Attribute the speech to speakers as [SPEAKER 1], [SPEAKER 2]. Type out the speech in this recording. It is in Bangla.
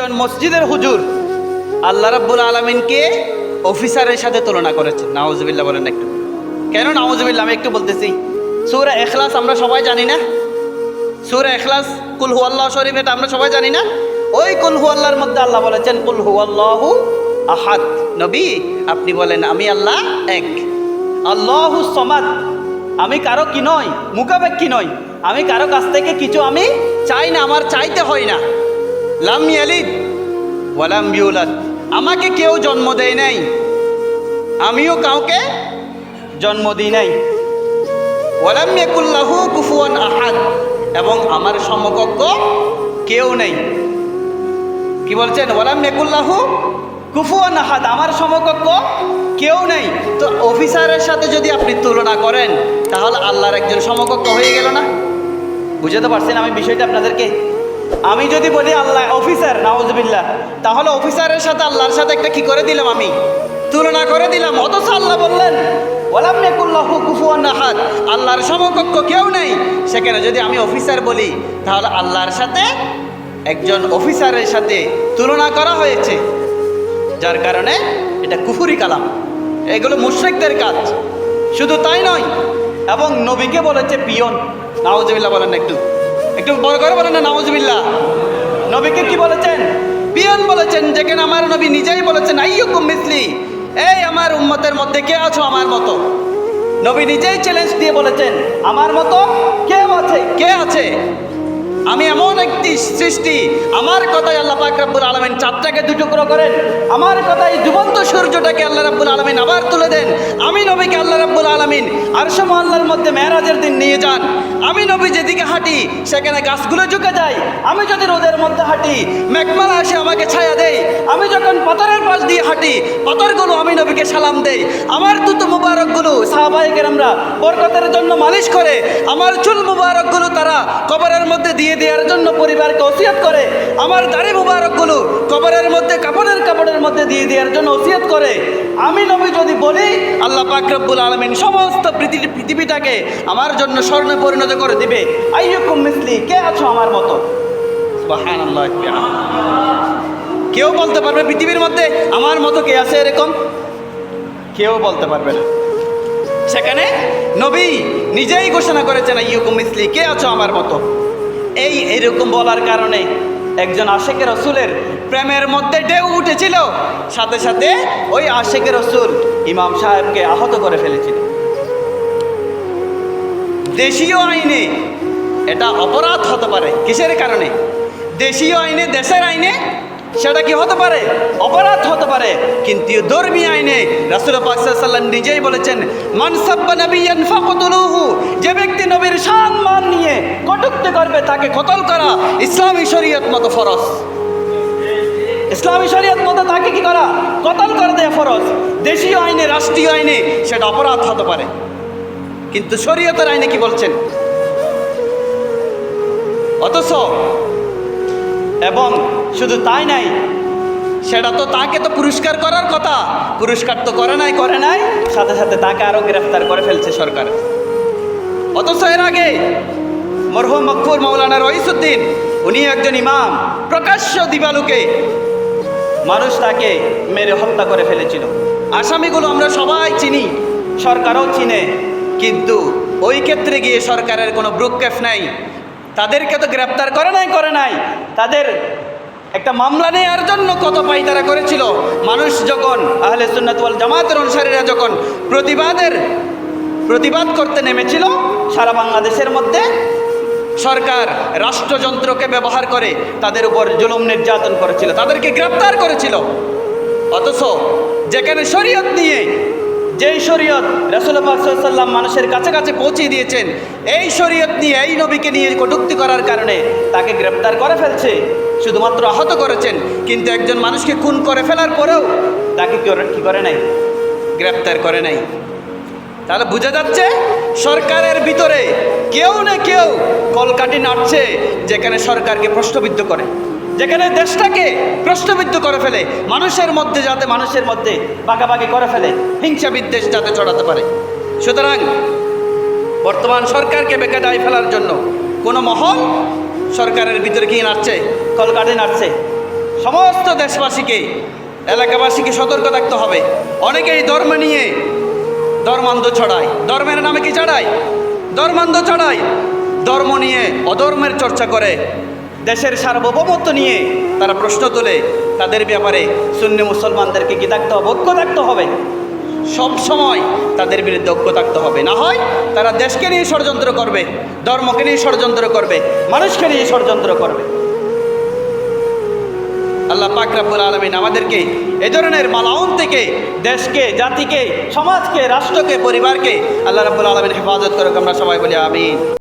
[SPEAKER 1] একজন মসজিদের হুজুর আল্লাহ রাব্বুল আলমিনকে অফিসারের সাথে তুলনা করেছে। নাওজবিল্লা বলেন একটু। কেন নাওজবিল্লা আমি একটু বলতেছি। সুরা এখলাস আমরা সবাই জানি না। সুরা এখলাস কুল আল্লাহ শরীফ, এটা আমরা সবাই জানি না। ওই কুল আল্লাহর মধ্যে আল্লাহ বলেছেন, কুল আল্লাহু আহাদ। নবী, আপনি বলেন, আমি আল্লাহ এক। আল্লাহু সমাদ। আমি কারও কি নয় মুখাপেক্ষি নয় আমি কারও কাছ থেকে কিছু আমি চাই না, আমার চাইতে হয় না। লাম ইয়ালিদ ওয়ালাম ইউলাদ। আমাকে কেউ জন্ম দেয় নাই। আমিও কাউকে জন্ম দিই নাই। ওয়ালাম ইয়াকুল্লাহু কুফুয়ান আহাদ। এবং আমার সমকক্ষ কেউ নেই। কি বলছেন? ওয়ালাম ইয়াকুল্লাহু কুফুয়ান আহাদ। আমার সমকক্ষ কেউ নেই। তো অফিসারের সাথে যদি আপনি তুলনা করেন, তাহলে আল্লাহর একজন সমকক্ষ হয়ে গেল না? বুঝতে পারছেন আমি বিষয়টা আপনাদেরকে? আমি যদি বলি আল্লাহ অফিসার নাউজবিল্লাহ, তাহলে অফিসারের সাথে আল্লাহর সাথে একটা কি করে দিলাম আমি? তুলনা করে দিলাম, অথচ আল্লাহ বললেন, ওয়ালাম নেকুল্লাহু কুফুয়ান আহাদ আল্লাহর সমকক্ষ কেউ নেই। সেখানে যদি আমি অফিসার বলি, তাহলে আল্লাহর সাথে একজন অফিসারের সাথে তুলনা করা হয়েছে, যার কারণে এটা কুফুরি কালাম। এগুলো মুশ্রিকদের কাজ। শুধু তাই নয়, এবং নবীকে বলেছে পিয়ন। নাওজবিল্লা বলেন একটু। একটু বড় করে বলেন না নাওজবিল্লা নবীকে কি বলেছেন? পিয়ন বলেছেন যেখানে আমার নবী নিজেই বলেছেন, আইয়ুকুম মিসলি, এই আমার উম্মতের মধ্যে কে আছো আমার মতো? নবী নিজেই চ্যালেঞ্জ দিয়ে বলেছেন, আমার মতো কে আছে কে আছে? আমি এমন একটি সৃষ্টি, আমার কথাই আল্লাহ পাক রাব্বুল আলমিন চাঁদটাকে দুটুকরো করেন, আমার কথাই জীবন্ত সূর্যটাকে আল্লাহ রাব্বুল আলমিন আবার তুলে দেন, আমি আল্লাহ রাব্বুল আলমিন আরশম আল্লাহর মধ্যে মেয়েরাজের দিন নিয়ে যান। আমি নবী যেদিকে হাঁটি, সেখানে গাছগুলো ঝুঁকে যায়। আমি যদি রোদের মধ্যে হাঁটি, মেঘমালা এসে আমাকে ছায়া দেয়। আমি যখন পাথরের পাশ দিয়ে হাঁটি, পাথরগুলো আমি নবীকে সালাম দেই। আমার তুতু মুবারকগুলো সাহাবাহিকের আমরা বরকতের জন্য মালিশ করে। আমার চুল মুবারকগুলো তারা কবরের মধ্যে দিয়ে দেওয়ার জন্য পরিবারকে ওসিয়ত করে। আমার দাড়ি মুবারকগুলো কবরের মধ্যে, কাপড়ের কাপড়ের মধ্যে দিয়ে দেওয়ার জন্য ওসিয়ত করে। আমি নবী যদি বলি, আল্লাহ পাক রব্বুল আলমিন সমস্ত পৃথিবী- পৃথিবীটাকে আমার জন্য স্বর্ণে পরিণত করে দিবে। আইয়ুকুম মিসলি, কে আছো আমার মতো? কেউ বলতে পারবে পৃথিবীর মধ্যে আমার মতো কে আছে এরকম? কেউ বলতে পারবে না। সেখানে নবী নিজেই ঘোষণা করেছেন ইউকুম মিসলি, কে আছো আমার মতো? এই এরকম বলার কারণে একজন আশেকের রসুলের প্রেমের মধ্যে ঢেউ উঠেছিল। সাথে সাথে ওই আশেকের রসুল ইমাম সাহেবকে আহত করে ফেলেছিল। দেশীয় আইনে এটা অপরাধ হতে পারে। কিসের কারণে? দেশীয় আইনে, দেশের আইনে সেটা কি হতে পারে? অপরাধ হতে পারে। কিন্তু ধর্মীয় আইনে রাসুল পাকসাল্লাম নিজেই বলেছেন মানসাব্বা যে ব্যক্তি নবীর শান মান নিয়ে কটুক্তি করবে, তাকে কতল করা ইসলামী শরীয়ত মতো ফরজ। ইসলামী শরীয়ত মতো তাকে কি করা? কতল করে দেয় ফরজ। দেশীয় আইনে, রাষ্ট্রীয় আইনে সেটা অপরাধ হতে পারে। কিন্তু শরীয়তের আইনে কি বলছেন? অথচ এবং শুধু তাই নাই, সেটা তো তাকে তো পুরস্কার করার কথা। পুরস্কার তো করে নাই করে নাই, সাথে সাথে তাকে আরও গ্রেফতার করে ফেলছে সরকার। অথচ এর আগে মরহুম মকফুর মৌলানা রইসুদ্দিন, উনি একজন ইমাম, প্রকাশ্য দিবালুকে মানুষ তাকে মেরে হত্যা করে ফেলেছিল। আসামিগুলো আমরা সবাই চিনি, সরকারও চিনে, কিন্তু ওই ক্ষেত্রে গিয়ে সরকারের কোনো ব্রুককেফ নাই। তাদেরকে তো গ্রেপ্তার করে নাই করে নাই। তাদের একটা মামলা নেওয়ার জন্য কত পাই তারা করেছিল। মানুষ যখন আহলে সুন্নাতওয়াল জামাতের অনুসারীরা যখন প্রতিবাদের, প্রতিবাদ করতে নেমেছিল, সারা বাংলাদেশের মধ্যে সরকার রাষ্ট্রযন্ত্রকে ব্যবহার করে তাদের উপর জুলুম নির্যাতন করেছিল, তাদেরকে গ্রেপ্তার করেছিল। অথচ যেখানে শরীয়ত নিয়ে যেই শরীয়ত রসুল্লাহাম মানুষের কাছে কাছে পৌঁছে দিয়েছেন, এই শরীয়ত নিয়ে, এই নবীকে নিয়ে কটুক্তি করার কারণে তাকে গ্রেপ্তার করে ফেলছে, শুধুমাত্র আহত করেছেন, কিন্তু একজন মানুষকে খুন করে ফেলার পরেও তাকে কী করে নাই? গ্রেপ্তার করে নাই। তাহলে বোঝা যাচ্ছে সরকারের ভিতরে কেউ না কেউ কলকাটি নাড়ছে, যেখানে সরকারকে প্রশ্নবিদ্ধ করে। যেখানে দেশটাকে প্রশ্নবিদ্ধ করে ফেলে, মানুষের মধ্যে যাতে মানুষের মধ্যে বাগাবাগি করে ফেলে, হিংসা বিদ্বেষ যাতে চড়াতে পারে। সুতরাং বর্তমান সরকারকে বেকাদায় ফেলার জন্য কোনো মহল সরকারের ভিতরে কি নাড়ছে কলকাটি নাড়ছে। সমস্ত দেশবাসীকে, এলাকাবাসীকে সতর্ক থাকতে হবে। অনেকেই ধর্ম নিয়ে ধর্মান্ধ ছড়ায়। ধর্মের নামে কি চড়ায় ধর্মান্ধ ছড়ায়। ধর্ম নিয়ে অধর্মের চর্চা করে দেশের সার্বভৌমত্ব নিয়ে তারা প্রশ্ন তোলে, তাদের ব্যাপারে সুন্নি মুসলমানদেরকে কি থাকতে হবে? ঐক্য থাকতে হবে। সব সময় তাদের বিরুদ্ধে ঐক্য থাকতে হবে। না হয় তারা দেশকে নিয়ে ষড়যন্ত্র করবে, ধর্মকে নিয়ে ষড়যন্ত্র করবে, মানুষকে নিয়ে ষড়যন্ত্র করবে। আল্লাহ পাক রাব্বুল আলমিন আমাদেরকে এ ধরনের মালাউন থেকে দেশকে, জাতিকে, সমাজকে, রাষ্ট্রকে, পরিবারকে আল্লাহ রাব্বুল আলমিন হেফাজত করুক। আমরা সবাই বলি আমিন।